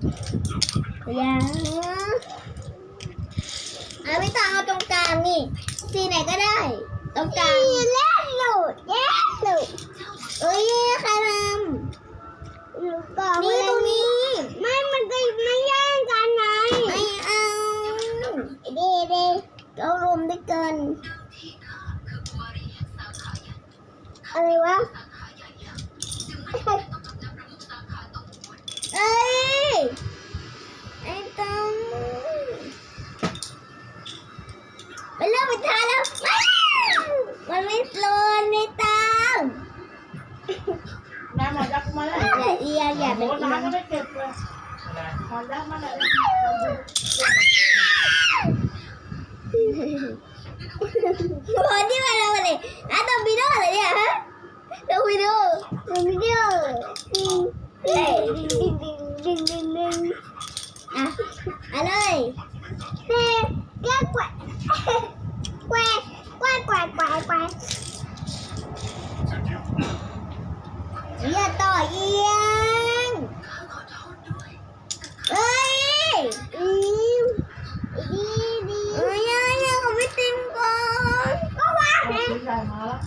ยังเอาพี่ตาเอาตรงกลางนี่ สีไหนก็ได้ ตรงกลางเล่นหลุดเล่นหลุดเอ้ยใครทำนี่ตรงนี้ ไม่ มันก็ไม่แย่งกันไงไม่เอาดีดีเรารวมด้วยกันอะไรวะ เอียอย่า โอ้ เป็น น้ำก็ไม่เก็บเลยหมดยักษ์มาแล้ว คนที่มาเราเลยอ่ะตัววิดีโอเลยเนี่ยฮะตัววิดีโอตัววิดีโอเฮ้ยดึงดึงดึงดึงดึงอ่ะเอาเลยเด็กแก้แกวะแกวะแกวะแกวะแกวะแกวะอย่าต่อเอีย เอ้ยอีมดีดีเอ้ยยังเขาไม่เต็มก่อนก็ว่าไง ใหญ่มาแล้ว